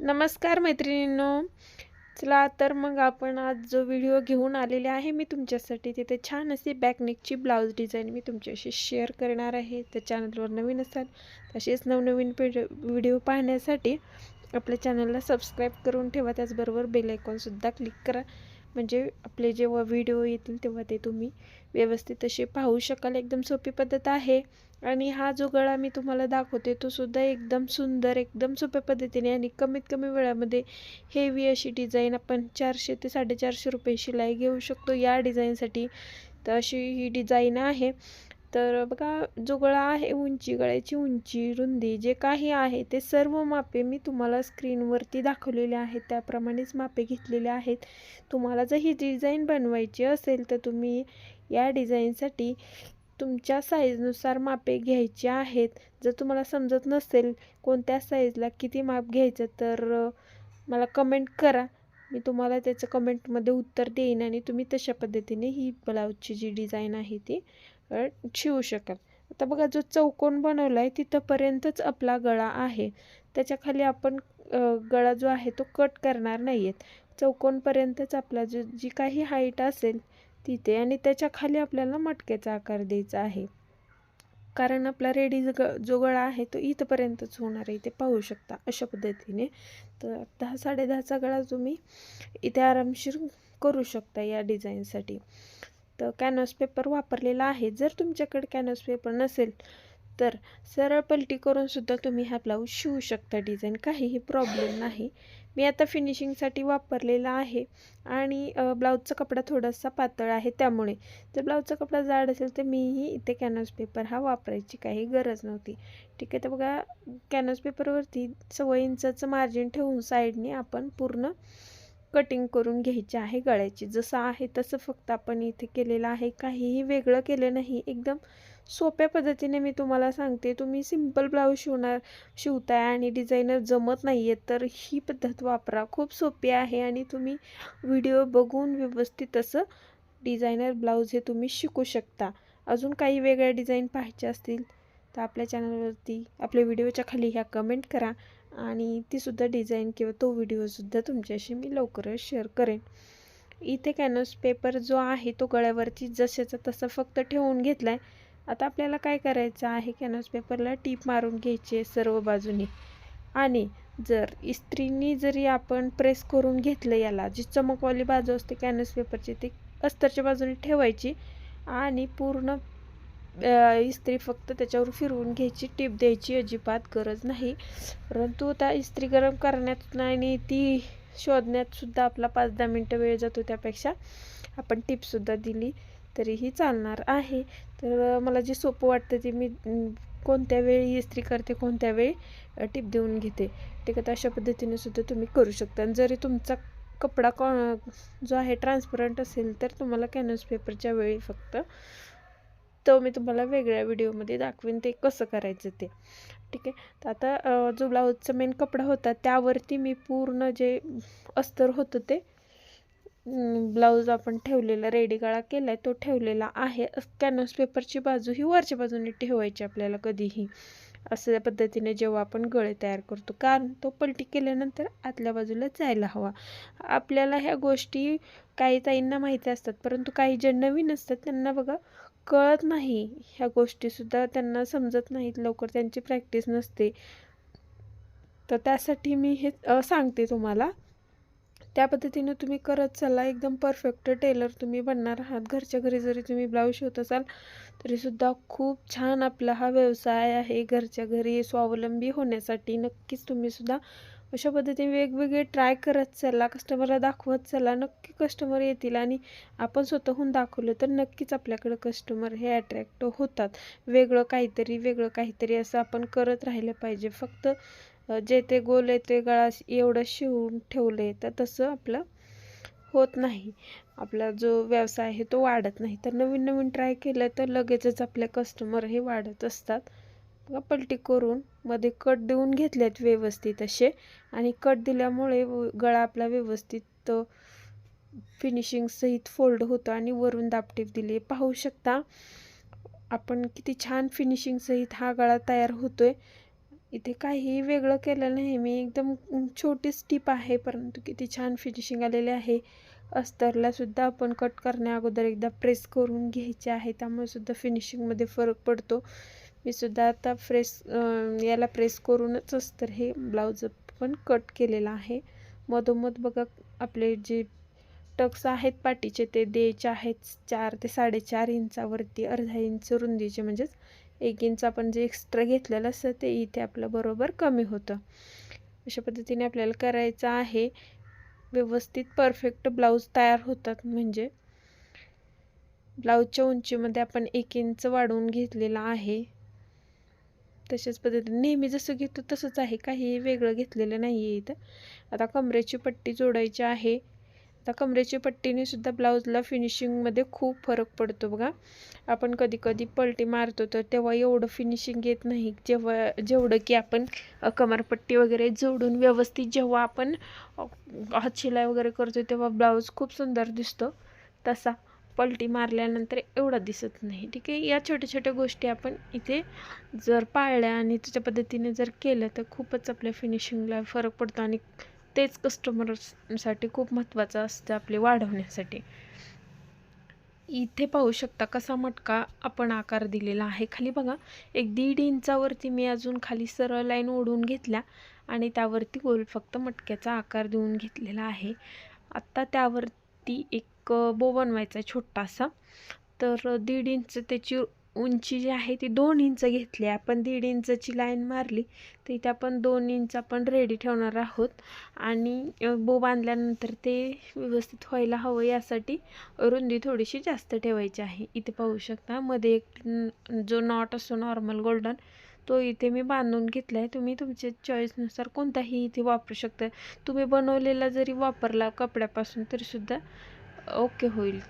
नमस्कार मैत्रिणींनो. चला तर मग आपण आज जो व्हिडिओ घेऊन आलेले आहे मी तुमच्यासाठी तिथे छान अशी बॅकनेकची ब्लाऊज डिझाईन मी तुमच्याशी शेअर करणार आहे. त्या चॅनलवर नवीन असाल तसेच नवनवीन व्हिडिओ पाहण्यासाठी आपल्या चॅनलला सबस्क्राईब करून ठेवा. त्याचबरोबर बेल आयकॉनसुद्धा क्लिक करा. म्हणजे आपले जेव्हा व्हिडिओ येतील तेव्हा ते तुम्ही व्यवस्थित असे पाहू शकाल. एकदम सोपी पद्धत आहे. आणि हा जो गळा मी तुम्हाला दाखवते तो सुद्धा एकदम सुंदर एकदम सोप्या पद्धतीने आणि कमीत कमी वेळामध्ये हेवी अशी डिझाईन आपण चारशे ते साडेचारशे रुपये शिलाई घेऊ शकतो. या डिझाईनसाठी तर अशी ही डिझाईन आहे. तर बघा जो गळा आहे उंची गळ्याची उंची रुंदी जे काही आहे ते सर्व मापे मी तुम्हाला स्क्रीनवरती दाखवलेले आहेत. त्याप्रमाणेच मापे घेतलेले आहेत. तुम्हाला जर ही डिझाईन बनवायची असेल तर तुम्ही या डिझाईनसाठी तुमच्या साईजनुसार मापे घ्यायची आहेत. जर तुम्हाला समजत नसेल कोणत्या साईजला किती माप घ्यायचं तर मला कमेंट करा. मी तुम्हाला त्याचं कमेंटमध्ये उत्तर देईन आणि तुम्ही तशा पद्धतीने ही ब्लाऊजची जी डिझाईन आहे ती शिवू शकाल. आता बघा जो चौकोन बनवला आहे तिथंपर्यंतच आपला गळा आहे. त्याच्याखाली आपण गळा जो आहे तो कट करणार नाही आहेत चौकोनपर्यंतच आपला जो जी काही हाईट असेल तिथे आणि त्याच्याखाली आपल्याला मटक्याचा आकार द्यायचा आहे. कारण आपला रेडी ग जो गळा आहे तो इथपर्यंतच होणार आहे इथे पाहू शकता अशा पद्धतीने. तर दहा साडेदहाचा गळा तुम्ही इथे आरामशीर करू शकता या डिझाईनसाठी. तर कॅनव्हास पेपर वापरलेला आहे. जर तुमच्याकडे कॅनव्हास पेपर नसेल तर सरळ पलटी करूनसुद्धा तुम्ही हा ब्लाऊज शिवू शकता. डिझाईन काहीही प्रॉब्लेम नाही. मी आता फिनिशिंगसाठी वापरलेला आहे आणि ब्लाऊजचा कपडा थोडासा पातळ आहे त्यामुळे. जर ब्लाऊजचा कपडा जाड असेल तर मीही इथे कॅनव्हास पेपर हा वापरायची काही गरज नव्हती. ठीक आहे तर बघा कॅनव्हास पेपरवरती सव्वा इंचाचं मार्जिन ठेवून साईडने आपण पूर्ण कटिंग करून घ्यायची आहे गळ्याची. जसं आहे तसं फक्त आपण इथे केलेलं आहे. काहीही वेगळं केलं नाही. एकदम सोप्या पद्धतीने मी तुम्हाला सांगते. तुम्ही सिंपल ब्लाऊज शिवणार शिवताय आणि डिझायनर जमत नाही आहे तर ही पद्धत वापरा. खूप सोपी आहे आणि तुम्ही व्हिडिओ बघून व्यवस्थित असं डिझायनर ब्लाऊज हे तुम्ही शिकू शकता. अजून काही वेगळ्या डिझाईन पाहायच्या असतील तर आपल्या चॅनलवरती आपल्या व्हिडिओच्या खाली ह्या कमेंट करा. आणि तीसुद्धा डिझाईन किंवा तो व्हिडिओसुद्धा तुमच्याशी मी लवकरच शेअर करेन. इथे कॅनव्हास पेपर जो आहे तो गळ्यावरची जशाचा तसा फक्त ठेवून घेतला आहे आता आपल्याला काय करायचं आहे? कॅनव्हास पेपरला टीप मारून घ्यायची आहे सर्व बाजूनी. आणि जर इस्त्रीनी जरी आपण प्रेस करून घेतलं याला जी चमकवाली बाजू असते कॅनव्हास पेपरची ती अस्तरच्या बाजूने ठेवायची आणि पूर्ण इस्त्री फक्त त्याच्यावर फिरवून घ्यायची टीप द्यायची अजिबात गरज नाही. परंतु त्या इस्त्री गरम करण्यात आणि ती शोधण्यातसुद्धा आपला पाच दहा मिनटं वेळ जातो त्यापेक्षा आपण टिपसुद्धा दिली तरीही चालणार आहे. तर मला जे सोपं वाटतं ते मी कोणत्या वेळी इस्त्री करते कोणत्या वेळी टिप देऊन घेते ठीक आहे अशा पद्धतीने सुद्धा तुम्ही करू शकता. आणि जरी तुमचा कपडा कॉ जो आहे ट्रान्सपरंट असेल तर तुम्हाला कॅनव्हस पेपरच्या वेळी फक्त तो मी तुम्हाला वेगळ्या व्हिडिओमध्ये दाखवेन ते कसं करायचं ते. ठीक आहे? तर आता जो ब्लाऊजचा मेन कपडा होता त्यावरती मी पूर्ण जे अस्तर होतं ते ब्लाऊज आपण ठेवलेला रेडी गळा केला आहे तो ठेवलेला आहे. कॅनव्हास पेपरची बाजू ही वरच्या बाजूने ठेवायची आपल्याला कधीही. असं पद्धतीने जेव्हा आपण गळे तयार करतो. कारण तो पलटी केल्यानंतर आतल्या बाजूला जायला हवा. आपल्याला ह्या गोष्टी काही ताईंना माहिती असतात परंतु काही जे नवीन असतात त्यांना बघा कळत नाही. ह्या गोष्टीसुद्धा त्यांना समजत नाहीत. लवकर त्यांची प्रॅक्टिस नसते. तर त्यासाठी मी हे सांगते तुम्हाला. त्या पद्धतीने तुम्ही करत चला एकदम परफेक्ट टेलर तुम्ही बनणार आहात. घरच्या घरी जरी तुम्ही ब्लाऊज शिवत असाल तरीसुद्धा खूप छान आपला हा व्यवसाय आहे. घरच्या घरी स्वावलंबी होण्यासाठी नक्कीच तुम्हीसुद्धा अशा पद्धतीने वेगवेगळे ट्राय करत चला कस्टमरला दाखवत चला नक्की कस्टमर येतील आणि आपण स्वतःहून दाखवलं तर नक्कीच आपल्याकडं कस्टमर हे अट्रॅक्ट होतात. वेगळं काहीतरी वेगळं काहीतरी असं आपण करत राहिलं पाहिजे. फक्त जे ते गोल आहे ते गळा एवढं शिवून ठेवले तर तसं आपलं होत नाही. आपला जो व्यवसाय आहे तो वाढत नाही. तर नवीन नवीन ट्राय केलं तर लगेचच आपले कस्टमर हे वाढत असतात. पलटी करून मध्ये कट देऊन घेतलेत व्यवस्थित असे. आणि कट दिल्यामुळे गळा आपला व्यवस्थित फिनिशिंग सहित फोल्ड होतो आणि वरून दापटीप दिली. पाहू शकता आपण किती छान फिनिशिंग सहित हा गळा तयार होतोय. इथे काहीही वेगळं केलं नाही. मी एकदम छोटीच स्टीप आहे परंतु किती छान फिनिशिंग आलेले आहे. अस्तरलासुद्धा आपण कट करण्या अगोदर एकदा प्रेस करून घ्यायचे आहे. त्यामुळे सुद्धा फिनिशिंगमध्ये फरक पडतो. मी सुद्धा आता फ्रेस याला प्रेस करूनच अस्तर हे ब्लाऊज पण कट केलेलं आहे. मधोमध बघा आपले जे टक्स आहेत पाठीचे ते द्यायचे आहेत चार ते साडेचार इंचावरती अर्धा इंच रुंदीचे म्हणजेच एक इंच आपण जे एक्स्ट्रा घेतलेलं असतं ते इथे आपलं बरोबर कमी होतं. अशा पद्धतीने आपल्याला करायचं आहे. व्यवस्थित परफेक्ट ब्लाऊज तयार होतात. म्हणजे ब्लाऊजच्या उंचीमध्ये आपण एक इंच वाढवून घेतलेला आहे. तशाच पद्धतीने नेहमी जसं घेतो तसंच आहे. काही वेगळं घेतलेलं नाही आहे इथं. आता कमरेची पट्टी जोडायची आहे. आता कमरेची पट्टीने सुद्धा ब्लाऊजला फिनिशिंगमध्ये खूप फरक पडतो बघा. आपण कधी कधी पलटी मारतो तर तेव्हा एवढं फिनिशिंग येत नाही. जेव्हा जेवढं की आपण कमरपट्टी वगैरे जोडून व्यवस्थित जेव्हा आपण हात शिलाई वगैरे करतो तेव्हा ब्लाऊज खूप सुंदर दिसतो. तसा पलटी मारल्यानंतर एवढा दिसत नाही. ठीक आहे? या छोट्या छोट्या गोष्टी आपण इथे जर पाळल्या आणि त्याच्या पद्धतीने जर केलं तर खूपच आपल्या फिनिशिंगला फरक पडतो आणि तेच कस्टमरसाठी खूप महत्त्वाचं असतं आपले वाढवण्यासाठी. इथे पाहू शकता कसा मटका आपण आकार दिलेला आहे. खाली बघा एक दीड इंचावरती मी अजून खाली सरळ लाईन ओढून घेतल्या आणि त्यावरती गोल फक्त मटक्याचा आकार देऊन घेतलेला आहे. आत्ता त्यावरती एक बो बनवायचा आहे छोटासा. तर दीड इंच त्याची उंची जी आहे ती दोन इंच घेतली. आपण दीड इंचची लाईन मारली तर इथे आपण दोन इंच आपण रेडी ठेवणार आहोत. आणि बो बांधल्यानंतर ते व्यवस्थित व्हायला हवं. यासाठी रुंदी थोडीशी जास्त ठेवायची आहे. इथे पाहू शकता मध्ये एक जो नॉट असतो नॉर्मल गोल्डन तो इथे मी बांधून घेतला आहे तुम्ही तुमच्या चॉईसनुसार कोणताही इथे वापरू शकता. तुम्ही बनवलेला जरी वापरला कपड्यापासून तरीसुद्धा ओके होईल.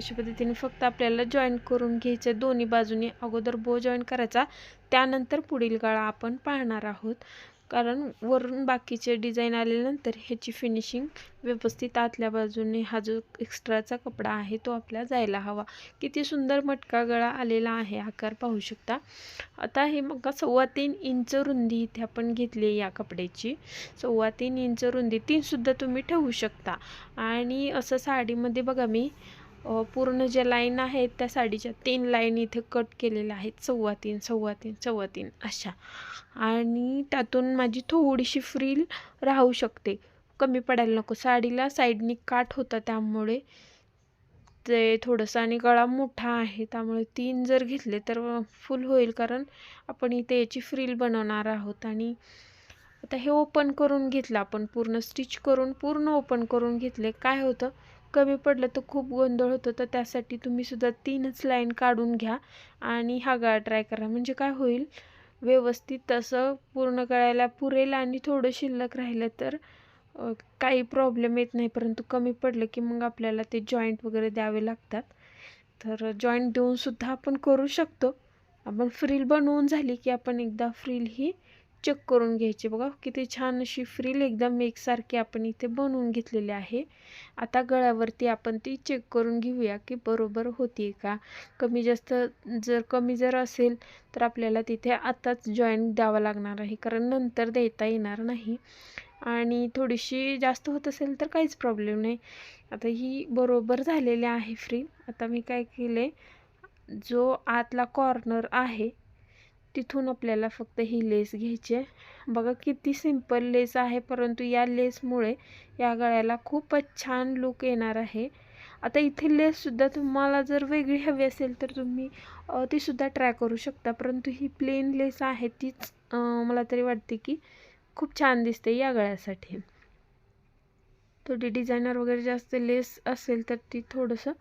अशा पद्धतीने फक्त आपल्याला जॉईन करून घ्यायचं दोन्ही बाजूने अगोदर बो जॉईन करायचा. त्यानंतर पुढील गळा आपण पाहणार आहोत. कारण वरून बाकीचे डिझाईन आल्यानंतर ह्याची फिनिशिंग व्यवस्थित आतल्या बाजूने हा जो एक्स्ट्राचा कपडा आहे तो आपल्या जायला हवा. किती सुंदर मटका गळा आलेला आहे आकार पाहू शकता. आता हे मग सव्वा तीन इंच रुंदी इथे आपण घेतली या कपड्याची. सव्वा तीन इंच रुंदी तीनसुद्धा तुम्ही ठेवू शकता. आणि असं साडीमध्ये बघा मी पूर्ण ज्या लाईन आहेत त्या साडीच्या तीन लाईन इथे कट केलेल्या आहेत. सव्वा तीन सव्वा तीन सव्वा तीन अशा. आणि त्यातून माझी थोडीशी फ्रील राहू शकते. कमी पडायला नको. साडीला साईडनी काठ होता त्यामुळे ते थोडंसं आणि गळा मोठा आहे. त्यामुळे तीन जर घेतले तर फुल होईल कारण आपण इथे याची फ्रील बनवणार आहोत. आणि आता हे ओपन करून घेतलं आपण. पूर्ण स्टिच करून पूर्ण ओपन करून घेतले. काय होतं? कमी पडलं तर खूप गोंधळ होतो. तर त्यासाठी तुम्ही सुद्धा तीनच लाईन काढून घ्या आणि हा गळा ट्राय करा. म्हणजे काय होईल? व्यवस्थित तसं पूर्ण गळ्याला पुरेल आणि थोडं शिल्लक राहिलं तर काही प्रॉब्लेम येत नाही. परंतु कमी पडलं की मग आपल्याला ते जॉईंट वगैरे द्यावे लागतात. तर जॉईंट देऊनसुद्धा आपण करू शकतो. आपण फ्रील बनवून झाली की आपण एकदा फ्रील ही चेक करून घ्यायचे. बघा किती छान अशी फ्रील एकदम एकसारखी आपण इथे बनवून घेतलेली आहे. आता गळ्यावरती आपण ती चेक करून घेऊया की बरोबर होती का? कमी जास्त जर कमी जर असेल तर आपल्याला तिथे आताच जॉईन द्यावा लागणार आहे कारण नंतर देता येणार नाही. आणि थोडीशी जास्त होत असेल तर काहीच प्रॉब्लेम नाही. आता ही बरोबर झालेली आहे फ्री आता मी काय केले जो आतला कॉर्नर आहे तिथून आपल्याला फक्त ही लेस घ्यायची आहे. बघा किती सिंपल लेस आहे परंतु या लेसमुळे या गळ्याला खूपच छान लुक येणार आहे. आता इथे लेससुद्धा तुम्हाला जर वेगळी हवी असेल तर तुम्ही तीसुद्धा ट्राय करू शकता. परंतु ही प्लेन लेस आहे तीच मला तरी वाटते की खूप छान दिसते या गळ्यासाठी. थोडी डिझायनर वगैरे जास्त लेस असेल तर ती थोडंसं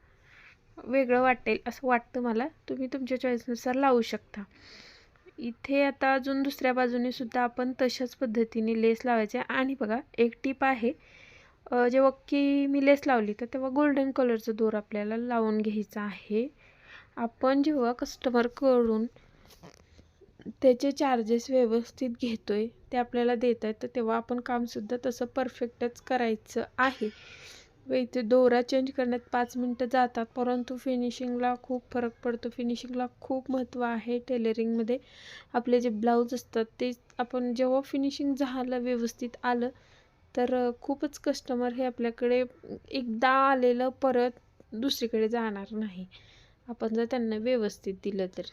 वेगळं वाटेल असं वाटतं मला. तुम्ही तुमच्या चॉईसनुसार लावू शकता. इथे आता अजून दुसऱ्या बाजूने सुद्धा आपण तशाच पद्धतीने लेस लावायचे. आणि बघा एक टीप आहे जेव्हा की मी लेस लावली तर तेव्हा गोल्डन कलरचं दोर आपल्याला लावून घ्यायचा आहे. आपण जेव्हा कस्टमरकडून त्याचे चार्जेस व्यवस्थित घेतो आहे ते आपल्याला देत आहेत तर तेव्हा आपण कामसुद्धा तसं परफेक्टच करायचं आहे. व इथे दोरा चेंज करण्यात पाच मिनटं जातात. परंतु फिनिशिंगला खूप फरक पडतो. फिनिशिंगला खूप महत्त्व आहे टेलरिंगमध्ये आपले जे ब्लाऊज असतात ते आपण जेव्हा फिनिशिंग झालं व्यवस्थित आलं तर खूपच कस्टमर हे आपल्याकडे एकदा आलेलं परत दुसरीकडे जाणार नाही. आपण जर त्यांना व्यवस्थित दिलं तर.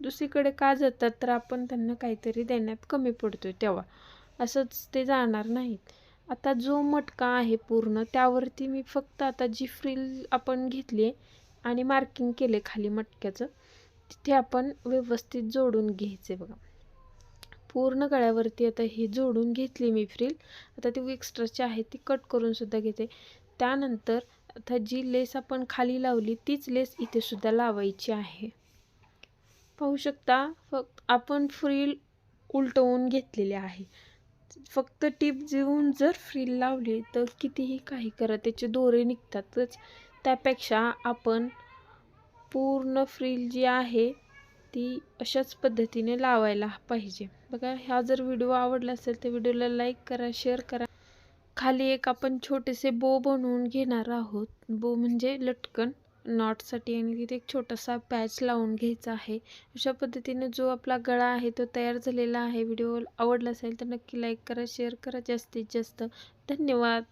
दुसरीकडे का जातात तर आपण त्यांना काहीतरी देण्यात कमी पडतो तेव्हा. असंच ते जाणार नाहीत. आता जो मटका आहे पूर्ण त्यावरती मी फक्त आता जी फ्रिल आपण घेतली आहे आणि मार्किंग केले खाली मटक्याचं तिथे आपण व्यवस्थित जोडून घ्यायचे बघा. पूर्ण गळ्यावरती आता ही जोडून घेतली मी फ्रिल. आता ती एक्स्ट्राची आहे ती कट करूनसुद्धा घेते. त्यानंतर आता जी लेस आपण खाली लावली तीच लेस इथेसुद्धा लावायची आहे. पाहू शकता फक्त आपण फ्रिल उलटवून घेतलेली आहे. फक्त टीप देऊन जर फ्रील लावली तर कितीही काही करा त्याचे दोरे निघतातच. त्यापेक्षा आपण पूर्ण फ्रील जी आहे ती अशाच पद्धतीने लावायला पाहिजे. बघा हा जर व्हिडिओ आवडला असेल तर व्हिडिओला लाईक करा शेअर करा. खाली एक आपण छोटेसे बो बनवून घेणार आहोत. बो म्हणजे लटकन. नॉटसाठी आणि तिथे एक छोटासा पॅच लावून घ्यायचा आहे. अशा पद्धतीने जो आपला गळा आहे तो तयार झालेला आहे. व्हिडिओ आवडला असेल तर नक्की लाईक करा शेअर करा जास्तीत जास्त. धन्यवाद.